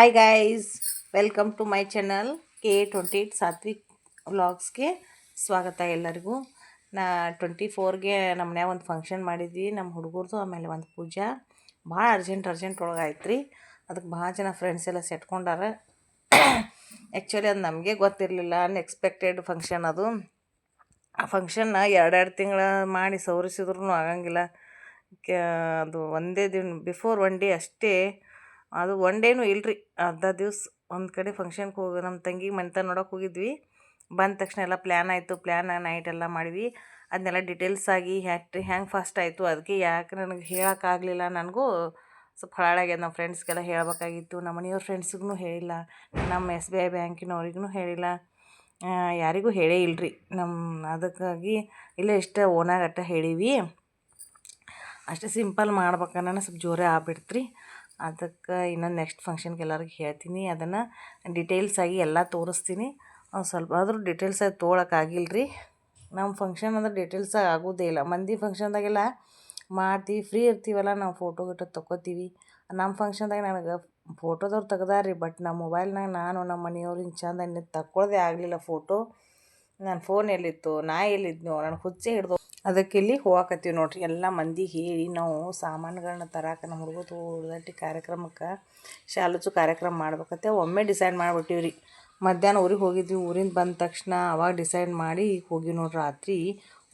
Hi guys welcome to my channel K twenty eight Satvik ವ್ಲಾಗ್ಸ್ಗೆ ಸ್ವಾಗತ ಎಲ್ಲರಿಗೂ. ನಾ twenty ಫೋರ್ಗೆ ನಮ್ಮ ಮನ್ಯಾಗ ಒಂದು ಫಂಕ್ಷನ್ ಮಾಡಿದ್ವಿ ನಮ್ಮ ಹುಡುಗರ್ದು ಆಮೇಲೆ ಒಂದು ಪೂಜಾ. ಭಾಳ ಅರ್ಜೆಂಟ್ ಅರ್ಜೆಂಟ್ ಒಳಗೆ ಆಯ್ತು ರೀ ಅದಕ್ಕೆ ಭಾಳ ಜನ ಫ್ರೆಂಡ್ಸ್ ಎಲ್ಲ ಸೆಟ್ಕೊಂಡಾರ ಆ್ಯಕ್ಚುಲಿ ಅದು ನಮಗೆ ಗೊತ್ತಿರಲಿಲ್ಲ ಅನ್ಎಕ್ಸ್ಪೆಕ್ಟೆಡ್ ಫಂಕ್ಷನ್ ಅದು. ಆ ಫಂಕ್ಷನ್ನ ಎರಡೆರಡು ತಿಂಗಳ ಮಾಡಿ ಸವರಿಸಿದ್ರೂ ಆಗಂಗಿಲ್ಲ. ಅದು ಒಂದೇ ದಿನ ಬಿಫೋರ್ ಒನ್ ಡೇ ಅಷ್ಟೇ ಅದು ಒನ್ ಡೇನೂ ಇಲ್ರಿ. ಅರ್ಧ ದಿವ್ಸ ಒಂದು ಕಡೆ ಫಂಕ್ಷನ್ಗೆ ಹೋಗಿ ನಮ್ಮ ತಂಗಿ ಮನೆತನ ನೋಡೋಕೆ ಹೋಗಿದ್ವಿ. ಬಂದ ತಕ್ಷಣ ಎಲ್ಲ ಪ್ಲ್ಯಾನ್ ಆಯಿತು ಪ್ಲ್ಯಾನ್ ನೈಟ್ ಎಲ್ಲ ಮಾಡಿದ್ವಿ. ಅದನ್ನೆಲ್ಲ ಡಿಟೇಲ್ಸ್ ಆಗಿ ಹ್ಯಾಕ್ಟ್ರಿ ಹ್ಯಾಂಗೆ ಫಾಸ್ಟ್ ಆಯಿತು ಅದಕ್ಕೆ ಯಾಕೆ ನನಗೆ ಹೇಳೋಕ್ಕಾಗಲಿಲ್ಲ ನನಗೂ. ಸ್ವಲ್ಪ ಹಾಳಾಗ್ಯದ ನಮ್ಮ ಫ್ರೆಂಡ್ಸ್ಗೆಲ್ಲ ಹೇಳಬೇಕಾಗಿತ್ತು. ನಮ್ಮ ಮನೆಯವ್ರ ಫ್ರೆಂಡ್ಸ್ಗೂ ಹೇಳಿಲ್ಲ. ನಮ್ಮ ಎಸ್ ಬಿ ಐ ಬ್ಯಾಂಕಿನವ್ರಿಗೂ ಹೇಳಿಲ್ಲ. ಯಾರಿಗೂ ಹೇಳೇ ಇಲ್ಲರಿ ನಮ್ಮ ಅದಕ್ಕಾಗಿ ಇಲ್ಲೇ ಇಷ್ಟ ಓನಾಗಟ್ಟ ಹೇಳೀವಿ ಅಷ್ಟೇ ಸಿಂಪಲ್ ಮಾಡ್ಬೇಕನ್ನ ಸ್ವಲ್ಪ ಜೋರೇ ಆಗ್ಬಿಡ್ತು ರೀ ಅದಕ್ಕೆ ಇನ್ನೊಂದು ನೆಕ್ಸ್ಟ್ ಫಂಕ್ಷನ್ಗೆ ಎಲ್ಲರಿಗೂ ಹೇಳ್ತೀನಿ. ಅದನ್ನು ಡಿಟೇಲ್ಸಾಗಿ ಎಲ್ಲ ತೋರಿಸ್ತೀನಿ. ಸ್ವಲ್ಪ ಆದರೂ ಡಿಟೇಲ್ಸಾಗಿ ತೊಗೊಳಕ್ಕಾಗಿಲ್ಲ ರೀ ನಮ್ಮ ಫಂಕ್ಷನ್ ಅಂದ್ರೆ ಡಿಟೇಲ್ಸಾಗಿ ಆಗೋದೇ ಇಲ್ಲ. ಮಂದಿ ಫಂಕ್ಷನ್ದಾಗೆಲ್ಲ ಮಾಡ್ತೀವಿ. ಫ್ರೀ ಇರ್ತೀವಲ್ಲ, ನಾವು ಫೋಟೋ ಗಿಟೋ ತೊಗೋತೀವಿ ನಮ್ಮ ಫಂಕ್ಷನ್ದಾಗ ನನಗೆ ಫೋಟೋದವ್ರು ತೆಗ್ದಾರ ಬಟ್ ನಮ್ಮ ಮೊಬೈಲ್ನಾಗ ನಾನು ನಮ್ಮ ಮನೆಯವ್ರು ಹಿಂಗೆ ಚಂದ ತಕ್ಕೊಳ್ಳೋದೇ ಆಗಲಿಲ್ಲ ಫೋಟೋ ನನ್ನ ಫೋನ್ ಎಲ್ಲಿತ್ತು, ನಾ ಎಲ್ಲಿದ್ನೋ ನನಗೆ ಹುಚ್ಚೆ ಹಿಡ್ದು ಅದಕ್ಕೆ ಇಲ್ಲಿ ಹೋಗಾಕತ್ತೀವಿ ನೋಡ್ರಿ. ಎಲ್ಲ ಮಂದಿ ಹೇಳಿ ನಾವು ಸಾಮಾನುಗಳನ್ನ ತರಾಕ ನಮ್ಮ ಹುಡುಗ ತೋಟದಟ್ಟಿ ಕಾರ್ಯಕ್ರಮಕ್ಕೆ ಶಾಲುಚು ಕಾರ್ಯಕ್ರಮ ಮಾಡ್ಬೇಕತ್ತೆ ಒಮ್ಮೆ ಡಿಸೈಡ್ ಮಾಡಿಬಿಟ್ಟಿವಿ ರೀ. ಮಧ್ಯಾಹ್ನ ಊರಿಗೆ ಹೋಗಿದ್ವಿ. ಊರಿಂದ ಬಂದ ತಕ್ಷಣ ಅವಾಗ ಡಿಸೈಡ್ ಮಾಡಿ ಈಗ ಹೋಗಿ ನೋಡ್ರಿ. ರಾತ್ರಿ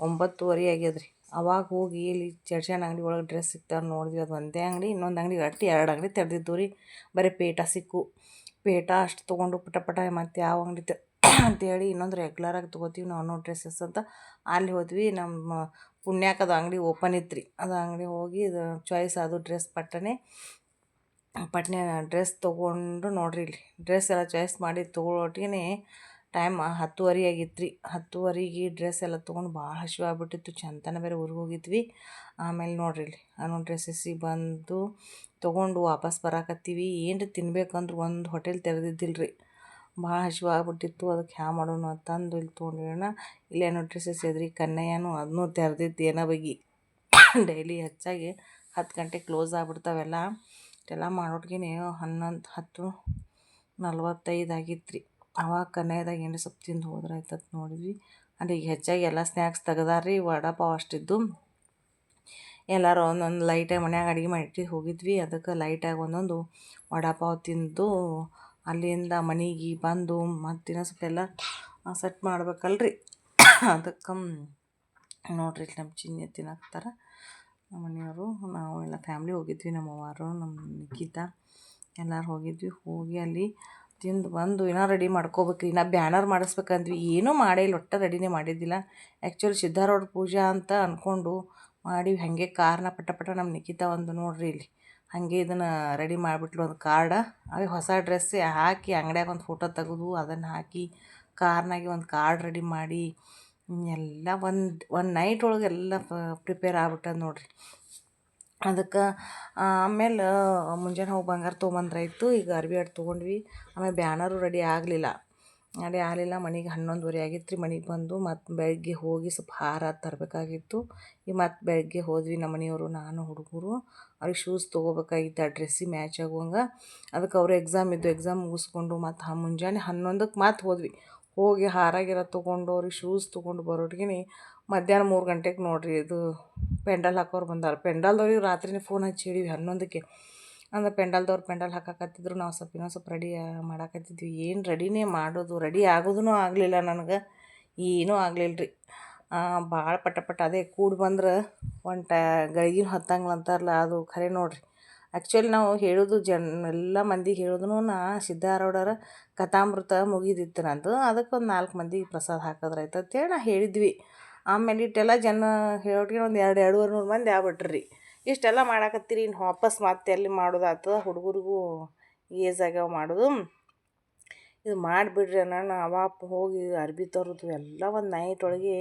ಒಂಬತ್ತುವರೆ ಆಗ್ಯದ್ರಿ ಅವಾಗ ಹೋಗಿ ಇಲ್ಲಿ ಚರ್ಚಾನ ಅಂಗಡಿ ಒಳಗೆ ಡ್ರೆಸ್ ಸಿಗ್ತಾವೆ ನೋಡಿದ್ವಿ. ಅದು ಒಂದೇ ಅಂಗಡಿ, ಇನ್ನೊಂದು ಅಂಗಡಿ ಅಟ್ಟಿ ಎರಡು ಅಂಗಡಿ ತೆರೆದಿದ್ದು ರೀ. ಬರೀ ಪೇಟ ಸಿಕ್ಕು. ಪೇಟ ಅಷ್ಟು ತೊಗೊಂಡು ಪಟ ಪಟ ಮತ್ತು ಯಾವ ಅಂಗಡಿ ಅಂತೇಳಿ ಇನ್ನೊಂದು ರೆಗ್ಯುಲರಾಗಿ ತೊಗೋತೀವಿ ನಾವು ಅನ್ನೋ ಡ್ರೆಸ್ಸಸ್ ಅಂತ. ಅಲ್ಲಿ ಹೋದ್ವಿ, ನಮ್ಮ ಪುಣ್ಯಾಕ ಅದು ಅಂಗಡಿ ಓಪನ್ ಇತ್ತು ರೀ ಅದು ಅಂಗಡಿ ಹೋಗಿ ಇದು ಚಾಯ್ಸ್ ಅದು ಡ್ರೆಸ್ ಪಟ್ಟನೆ ಪಟ್ನೆ ಡ್ರೆಸ್ ತೊಗೊಂಡು ನೋಡ್ರಿ ಇಲ್ಲಿ. ಡ್ರೆಸ್ ಎಲ್ಲ ಚಾಯ್ಸ್ ಮಾಡಿ ತೊಗೊಳೋಟಿಗೆ ಟೈಮ್ ಹತ್ತುವರೆ ಆಗಿತ್ತು ರೀ ಹತ್ತುವರೆಗೆ ಡ್ರೆಸ್ ಎಲ್ಲ ತೊಗೊಂಡು ಭಾಳ ಹಸಿವು ಆಗ್ಬಿಟ್ಟಿತ್ತು. ಚಂತನ ಬೇರೆ ಊರಿಗೆ ಹೋಗಿದ್ವಿ. ಆಮೇಲೆ ನೋಡ್ರಿ ಇಲ್ಲಿ ಅನ್ನೋ ಡ್ರೆಸ್ಸಸ್ಸಿಗೆ ಬಂದು ತೊಗೊಂಡು ವಾಪಸ್ ಬರಾಕತ್ತೀವಿ. ಏನು ತಿನ್ಬೇಕಂದ್ರೆ ಒಂದು ಹೋಟೆಲ್ ತೆರೆದಿದ್ದಿಲ್ಲ ರೀ ಭಾಳ ಹಸಿವಾಗ್ಬಿಟ್ಟಿತ್ತು ಅದಕ್ಕೆ ಹ್ಯಾ ಮಾಡೋಣ ಅಂತಂದು ಇಲ್ಲಿ ತೊಗೊಂಡಿರೋಣ. ಇಲ್ಲೇನೋ ಡ್ರೆಸ್ಸಸ್ ಎದ್ರಿ ಕನ್ನಯ್ಯನೂ ಅದನ್ನೂ ತೆರೆದಿದ್ದು ಏನೋ ಬಗಿ. ಡೈಲಿ ಹೆಚ್ಚಾಗಿ ಹತ್ತು ಗಂಟೆ ಕ್ಲೋಸ್ ಆಗ್ಬಿಡ್ತಾವೆಲ್ಲ. ಎಲ್ಲ ಮಾಡೋಟ್ಗೆ ಹನ್ನೊಂದು, ಹತ್ತು, ನಲ್ವತ್ತೈದು ಆಗಿತ್ತು ಅವಾಗ ಕನ್ನಯ್ಯದಾಗ ಏನು ಸ್ವಲ್ಪ ತಿಂದು ಹೋದ್ರೆ ಆಯ್ತದ ನೋಡಿದ್ವಿ. ಅಲ್ಲಿ ಈಗ ಹೆಚ್ಚಾಗಿ ಎಲ್ಲ ಸ್ನ್ಯಾಕ್ಸ್ ತೆಗ್ದಾರ್ರಿ ವಡಾಪಾವ್ ವಡಾ ಪಾವ್ ಅಷ್ಟಿದ್ದು. ಎಲ್ಲರೂ ಒಂದೊಂದು ಲೈಟಾಗಿ ಮನ್ಯಾಗ ಅಡುಗೆ ಮಾಡಿ ಹೋಗಿದ್ವಿ. ಅದಕ್ಕೆ ಲೈಟಾಗಿ ಒಂದೊಂದು ವಡಾಪಾವ್ ತಿಂದು ಅಲ್ಲಿಂದ ಮನೆಗೆ ಬಂದು ಮತ್ತು ಇನ್ನೊಂದು ಸ್ವಲ್ಪ ಎಲ್ಲ ಸೆಟ್ ಮಾಡ್ಬೇಕಲ್ರಿ. ಅದಕ್ಕೆ ನೋಡಿರಿ ನಮ್ಮ ಚಿನ್ನ ತಿನ್ನಕ್ತಾರ ನಮ್ಮ ಮನೆಯವರು, ನಾವು ಎಲ್ಲ ಫ್ಯಾಮ್ಲಿ ಹೋಗಿದ್ವಿ, ನಮ್ಮ ಅವ್ವಾರು, ನಮ್ಮ ನಿಖಿತ, ಎಲ್ಲರೂ ಹೋಗಿದ್ವಿ. ಹೋಗಿ ಅಲ್ಲಿ ತಿಂದು ಬಂದು ಇನ್ನೂ ರೆಡಿ ಮಾಡ್ಕೋಬೇಕು ನಾ ಬ್ಯಾನರ್ ಮಾಡಿಸ್ಬೇಕಂದ್ವಿ. ಏನೂ ಮಾಡೇ ಇಲ್ಲ, ಒಟ್ಟು ರೆಡಿನೇ ಮಾಡಿದ್ದಿಲ್ಲ. ಆ್ಯಕ್ಚುಲಿ ಸಿದ್ಧಾರೂಢ ಪೂಜಾ ಅಂತ ಅಂದ್ಕೊಂಡು ಮಾಡಿ ಹಾಗೆ ಕಾರ್ನ ಪಟ ಪಟ ನಮ್ಮ ನಿಖಿತ ಒಂದು ನೋಡಿರಿ ಇಲ್ಲಿ. ಹಾಗೆ ಇದನ್ನು ರೆಡಿ ಮಾಡಿಬಿಟ್ಲು ಒಂದು ಕಾರ್ಡ ಅದೇ ಹೊಸ ಡ್ರೆಸ್ಸೇ ಹಾಕಿ ಅಂಗಡ್ಯಾಗ ಒಂದು ಫೋಟೋ ತೆಗೆದು ಅದನ್ನು ಹಾಕಿ ಕಾರ್ನಾಗೆ ಒಂದು ಕಾರ್ಡ್ ರೆಡಿ ಮಾಡಿ, ಎಲ್ಲ ಒಂದು ಒಂದು ನೈಟ್ ಒಳಗೆ ಎಲ್ಲ ಪ್ರಿಪೇರ್ ಆಗ್ಬಿಟ್ಟದ ನೋಡಿರಿ. ಅದಕ್ಕೆ ಆಮೇಲೆ ಮುಂಜಾನೆ ಹೋಗಿ ಬಂಗಾರ ತೊಗೊಂಬಂದ್ರಾಯ್ತು ಈಗ ಅರ್ವಿ ಅಟ್ಟು ತೊಗೊಂಡ್ವಿ. ಆಮೇಲೆ ಬ್ಯಾನರು ರೆಡಿ ಆಗಲಿಲ್ಲ. ರೆಡಿ ಆಗಲಿಲ್ಲ ಮನೆಗೆ ಹನ್ನೊಂದುವರೆ ಆಗಿತ್ತು ರೀ ಮನೆಗೆ ಬಂದು ಮತ್ತು ಬೆಳಗ್ಗೆ ಹೋಗಿ ಸ್ವಲ್ಪ ಹಾರ ತರಬೇಕಾಗಿತ್ತು. ಈಗ ಮತ್ತು ಬೆಳಗ್ಗೆ ಹೋದ್ವಿ ನಮ್ಮ ಮನೆಯವರು, ನಾನು, ಹುಡುಗರು. ಅವ್ರಿಗೆ ಶೂಸ್ ತೊಗೋಬೇಕಾಗಿತ್ತು, ಆ ಡ್ರೆಸ್ಸಿಗೆ ಮ್ಯಾಚ್ ಆಗುವಂಗೆ. ಅದಕ್ಕೆ ಅವರು ಎಕ್ಸಾಮ್ ಇದ್ದು ಎಕ್ಸಾಮ್ ಮುಗಿಸ್ಕೊಂಡು ಮತ್ತು ಮುಂಜಾನೆ ಹನ್ನೊಂದಕ್ಕೆ ಮತ್ತೆ ಹೋದ್ವಿ. ಹೋಗಿ ಹಾರ ಗೀರ ತೊಗೊಂಡು ಅವ್ರಿಗೆ ಶೂಸ್ ತೊಗೊಂಡು ಬರೋಟ್ಗಿನಿ ಮಧ್ಯಾಹ್ನ ಮೂರು ಗಂಟೆಗೆ ನೋಡಿರಿ, ಇದು ಪೆಂಡಲ್ ಹಾಕೋರು ಬಂದಾರ. ಪೆಂಡಲ್ದವ್ರಿಗೆ ರಾತ್ರಿನೇ ಫೋನ್ ಹಚ್ಚಿ ಹೇಳಿವಿ ಹನ್ನೊಂದಕ್ಕೆ. ಅಂದ್ರೆ ಪೆಂಡಲ್ದವ್ರು ಪೆಂಡಲ್ ಹಾಕಕತ್ತಿದ್ರು, ನಾವು ಸ್ವಲ್ಪ ಇನ್ನೊಂದು ಸ್ವಲ್ಪ ರೆಡಿ ಮಾಡಾಕತ್ತಿದ್ವಿ. ಏನು ರೆಡಿನೇ ಮಾಡೋದು ರೆಡಿ ಆಗೋದೂ ಆಗಲಿಲ್ಲ ನನಗೆ. ಏನೂ ಆಗಲಿಲ್ಲ ರೀ ಭಾಳ ಪಟ ಪಟ ಅದೇ ಕೂಡಿ ಬಂದ್ರೆ ಒಂದು ಟ ಗಳಿಗಿನ ಹೊತ್ತಂಗ್ಲ ಅಂತಾರಲ್ಲ, ಅದು ಖರೆ ನೋಡಿರಿ. ಆ್ಯಕ್ಚುಲಿ ನಾವು ಹೇಳೋದು ಜನ, ಎಲ್ಲ ಮಂದಿಗೆ ಹೇಳೋದು ನಾ ಸಿದ್ಧಾರೂಢರ ಕಥಾಮೃತ ಮುಗಿದಿತ್ತು ನಂದು. ಅದಕ್ಕೆ ಒಂದು ನಾಲ್ಕು ಮಂದಿಗೆ ಪ್ರಸಾದ ಹಾಕಿದ್ರೆ ಆಯ್ತು ನಾ ಹೇಳಿದ್ವಿ. ಆಮೇಲೆ ಇಟ್ಟೆಲ್ಲ ಜನ ಹೇಳೋಟ್ಗೆ ಒಂದು ಎರಡು, ಎರಡೂವರೆ ನೂರು ಮಂದಿ ಆಗ್ಬಿಟ್ರಿ. ಇಷ್ಟೆಲ್ಲ ಮಾಡಾಕತ್ತೀರಿ ಇನ್ನು ವಾಪಸ್ ಮತ್ತೆ ಎಲ್ಲಿ ಮಾಡೋದಾಗ್ತದ, ಹುಡುಗರಿಗೂ ಏಜ್ ಆಗ್ಯಾವ ಮಾಡೋದು. ಇದು ಮಾಡಿಬಿಡ್ರಿ ನಾನು ಅವಾಪ ಹೋಗಿ ಅರ್ಬಿ ತರೋದು, ಎಲ್ಲ ಒಂದು ನೈಟ್ ಒಳಗೆ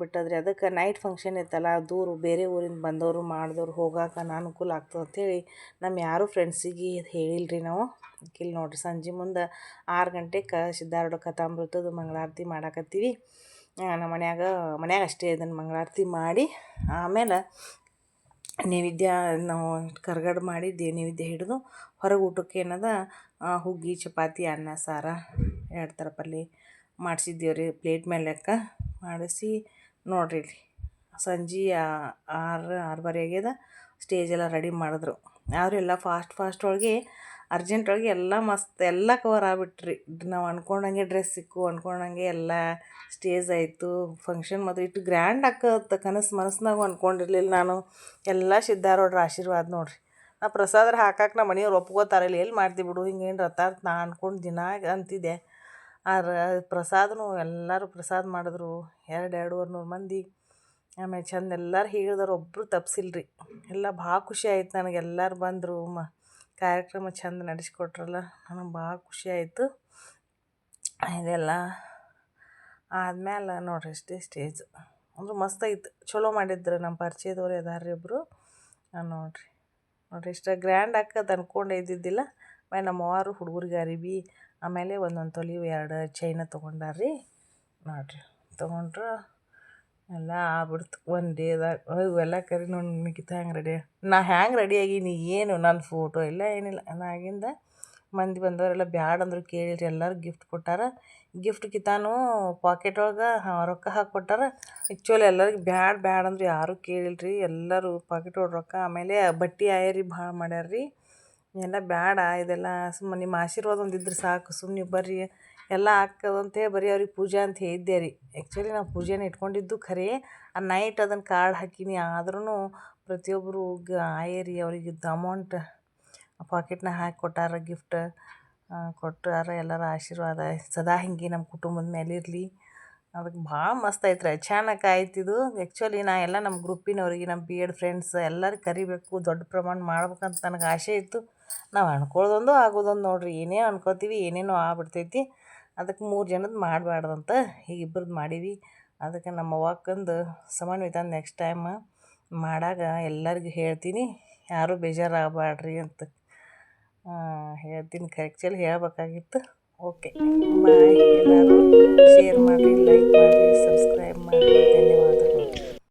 ಬಿಟ್ಟದ್ರಿ. ಅದಕ್ಕೆ ನೈಟ್ ಫಂಕ್ಷನ್ ಇತ್ತಲ್ಲ, ದೂರು ಬೇರೆ ಊರಿಂದ ಬಂದವರು, ಮಾಡಿದವ್ರು ಹೋಗಾಕ ಅನುಕೂಲ ಆಗ್ತದೆ ಅಂಥೇಳಿ ನಮ್ಮ ಯಾರೂ ಫ್ರೆಂಡ್ಸಿಗೆ ಹೇಳಿಲ್ಲ ರೀ ನಾವು. ಇಲ್ಲಿ ನೋಡಿರಿ, ಸಂಜೆ ಮುಂದೆ ಆರು ಗಂಟೆಗೆ ಸಿದ್ಧಾರೂಢ ಕಥಾಮೃತದ ಮಂಗಳಾರತಿ ಮಾಡಾಕತ್ತೀವಿ. ನಮ್ಮ ಮನ್ಯಾಗ ಮನ್ಯಾಗ ಅಷ್ಟೇ ಇದನ್ನು ಮಂಗಳಾರತಿ ಮಾಡಿ, ಆಮೇಲೆ ನೈವೇದ್ಯ ನಾವು ಕರ್ಗಡ ಮಾಡಿ ದೇ ನೈವೇದ್ಯ ಹಿಡಿದು ಹೊರಗೆ ಊಟಕ್ಕೆ ಏನದ ಹುಗ್ಗಿ, ಚಪಾತಿ, ಅನ್ನ, ಸಾರ ಎರಡು ಥರ ಪಲ್ಯ ಮಾಡಿಸಿದ್ದೇವೆ ರೀ ಪ್ಲೇಟ್ ಮೇಲೆ ಲೆಕ್ಕ ಮಾಡಿಸಿ ನೋಡ್ರಿ ಇಲ್ಲಿ. ಸಂಜೆ ಆರು ಆರೂವರೆ ಆಗ್ಯದ. ಸ್ಟೇಜ್ ಎಲ್ಲ ರೆಡಿ ಮಾಡಿದ್ರು. ಆದ್ರೆ ಎಲ್ಲ ಫಾಸ್ಟ್ ಫಾಸ್ಟ್ ಒಳಗೆ ಅರ್ಜೆಂಟ್ ಒಳಗೆ ಎಲ್ಲ ಮಸ್ತ್, ಎಲ್ಲ ಕವರ್ ಆಗ್ಬಿಟ್ರಿ. ನಾವು ಅನ್ಕೊಂಡಂಗೆ ಡ್ರೆಸ್ ಸಿಕ್ಕು, ಅನ್ಕೊಂಡಂಗೆ ಎಲ್ಲ ಸ್ಟೇಜ್ ಆಯಿತು. ಫಂಕ್ಷನ್ ಮತ್ತು ಇಟ್ಟು ಗ್ರ್ಯಾಂಡ್ ಆಕತ್ತ ಕನಸು ಮನಸ್ನಾಗೂ ಅನ್ಕೊಂಡಿರ್ಲಿಲ್ಲ ನಾನು. ಎಲ್ಲ ಸಿದ್ಧಾರೋಡ್ರ ಆಶೀರ್ವಾದ ನೋಡ್ರಿ. ನಾ ಪ್ರಸಾದ್ರ ಹಾಕಕ್ಕೆ ನಮ್ಮ ಮನೆಯವ್ರು ಒಪ್ಕೋತಾರಿಲ್ಲ ಎಲ್ಲಿ ಮಾಡ್ತೀವಿ ಬಿಡು, ಹಿಂಗೇನು ರಥಾರ್ಥ ನಾ ಅನ್ಕೊಂಡು ದಿನ ಅಂತಿದ್ದೆ. ಆರ ಪ್ರಸಾದನು ಎಲ್ಲರೂ ಪ್ರಸಾದ ಮಾಡಿದ್ರು, ಎರಡು ಎರಡೂವರೆ ನೂರು ಮಂದಿ. ಆಮೇಲೆ ಚಂದ ಎಲ್ಲರೂ ಹೇಳಿದವ್ರು ಒಬ್ಬರು ತಪ್ಸಿಲ್ರಿ. ಎಲ್ಲ ಭಾಳ ಖುಷಿ ಆಯ್ತು ನನಗೆ, ಎಲ್ಲರೂ ಬಂದರು. ಮ ಕಾರ್ಯಕ್ರಮ ಚಂದ ನಡೆಸಿಕೊಟ್ರಲ್ಲ, ನನಗೆ ಭಾಳ ಖುಷಿ ಆಯಿತು. ಇದೆಲ್ಲ ಆದ್ಮೇಲೆ ನೋಡ್ರಿ ಅಷ್ಟೇ ಸ್ಟೇಜ್ ಅಂದ್ರೆ ಮಸ್ತ್ ಐತೆ. ಚಲೋ ಮಾಡಿದ್ರು ನಮ್ಮ ಪರಿಚಯದವ್ರು ಇದಾರೆ ಇಬ್ಬರು ನೋಡ್ರಿ. ನೋಡ್ರಿ ಇಷ್ಟ ಗ್ರ್ಯಾಂಡ್ ಹಾಕೋದು ಅಂದ್ಕೊಂಡು ಇದ್ದಿದ್ದಿಲ್ಲ. ಆಮೇಲೆ ನಮ್ಮ ಅವ್ವಾರು ಹುಡುಗರಿಗೆ ಅರಿವಿ ಆಮೇಲೆ ಒಂದೊಂದು ತೊಲಿ ಎರಡು ಚೈನ ತೊಗೊಂಡಾರ್ರಿ. ನೋಡ್ರಿ, ತೊಗೊಂಡ್ರು ಎಲ್ಲ ಆಗ್ಬಿಡ್ತು. ಒಂದು ಡೇದಾಗ ಇವೆಲ್ಲ ಕರಿ ನೋಡಿ ನಿಖಿತ, ಹೆಂಗೆ ರೆಡಿ ನಾ ಹ್ಯಾಂಗೆ ರೆಡಿ ಆಗೀನಿ? ಏನು? ನನ್ನ ಫೋಟೋ ಇಲ್ಲ, ಏನಿಲ್ಲ. ನಾಗಿಂದ ಮಂದಿ ಬಂದವರೆಲ್ಲ ಬ್ಯಾಡ ಅಂದರು ಕೇಳಿರಿ. ಎಲ್ಲರೂ ಗಿಫ್ಟ್ ಕೊಟ್ಟಾರ. ಗಿಫ್ಟ್ ಕಿತಾನು ಪಾಕೆಟ್ ಒಳಗೆ ರೊಕ್ಕ ಹಾಕಿ ಕೊಟ್ಟಾರ ಆ್ಯಕ್ಚುಲಿ ಎಲ್ಲರಿಗೆ ಬ್ಯಾಡ ಬ್ಯಾಡ ಅಂದ್ರೆ ಯಾರೂ ಕೇಳಿಲ್ರಿ. ಎಲ್ಲರೂ ಪಾಕೆಟ್ ಒಳಗೆ ರೊಕ್ಕ, ಆಮೇಲೆ ಬಟ್ಟೆ ಆಯರಿ ಭಾಳ ಮಾಡ್ಯಾರ್ರಿ. ಎಲ್ಲ ಬ್ಯಾಡ, ಇದೆಲ್ಲ ಸುಮ್ಮನೆ ನಿಮ್ಮ ಆಶೀರ್ವಾದ ಒಂದಿದ್ರೆ ಸಾಕು. ಸುಮ್ಮನೆ ಬರ್ರಿ. ಎಲ್ಲ ಆಗ್ತದಂತೆ ಬರೀ ಅವ್ರಿಗೆ ಪೂಜೆ ಅಂತ ಹೇಳಿದ್ದೆ ರೀ. ಆ್ಯಕ್ಚುಲಿ ನಾವು ಪೂಜೆನ ಇಟ್ಕೊಂಡಿದ್ದು ಖರೆ. ಆ ನೈಟ್ ಅದನ್ನು ಕಾರ್ಡ್ ಹಾಕೀನಿ. ಆದ್ರೂ ಪ್ರತಿಯೊಬ್ಬರು ಗ, ಆಯರಿ ಅವ್ರಿಗಿದ್ದ ಅಮೌಂಟ್ ಪಾಕೆಟ್ನಾಗ ಹಾಕಿ ಕೊಟ್ಟಾರ ಗಿಫ್ಟ್ ಕೊಟ್ಟಾರ ಎಲ್ಲರ ಆಶೀರ್ವಾದ ಸದಾ ಹಿಂಗೆ ನಮ್ಮ ಕುಟುಂಬದ ಮೇಲೆ ಇರಲಿ. ಅದಕ್ಕೆ ಭಾಳ ಮಸ್ತ್ ಐತ್ರಿ. ಅಚಾನಕ್ ಆಯ್ತು ಇದು. ಆ್ಯಕ್ಚುಲಿ ನಾ ಎಲ್ಲ ನಮ್ಮ ಗ್ರೂಪಿನವ್ರಿಗೆ ನಮ್ಮ ಬಿ ಎಡ್ ಫ್ರೆಂಡ್ಸ್ ಎಲ್ಲರಿಗೆ ಕರಿಬೇಕು, ದೊಡ್ಡ ಪ್ರಮಾಣ ಮಾಡ್ಬೇಕಂತ ನನಗೆ ಆಸೆ ಇತ್ತು. ನಾವು ಅನ್ಕೊಳ್ಳೋದೊಂದು ಆಗೋದೊಂದು ನೋಡ್ರಿ. ಏನೇ ಅನ್ಕೋತೀವಿ, ಏನೇನೋ ಆಗ್ಬಿಡ್ತೈತಿ. ಅದಕ್ಕೆ ಮೂರು ಜನದ್ದು ಮಾಡಬಾರ್ದಂತ ಈಗ ಇಬ್ರದ್ದು ಮಾಡೀವಿ. ಅದಕ್ಕೆ ನಮ್ಮ ಅವ್ವಕ್ಕಂದು ಸಮನ್ವಿತ ನೆಕ್ಸ್ಟ್ ಟೈಮ್ ಮಾಡಾಗ ಎಲ್ಲರಿಗೂ ಹೇಳ್ತೀನಿ, ಯಾರೂ ಬೇಜಾರಾಗಬೇಡ್ರಿ ಅಂತ ಹೇಳ್ತೀನಿ. ಆ್ಯಕ್ಚುಲಿ ಹೇಳಬೇಕಾಗಿತ್ತು. ಓಕೆ ಬಾಯ್ ಎಲ್ಲರೂ. ಶೇರ್ ಮಾಡಿರಿ ಲೈಕ್ ಮಾಡಿ ಸಬ್ಸ್ಕ್ರೈಬ್ ಮಾಡಿ. ಧನ್ಯವಾದಗಳು.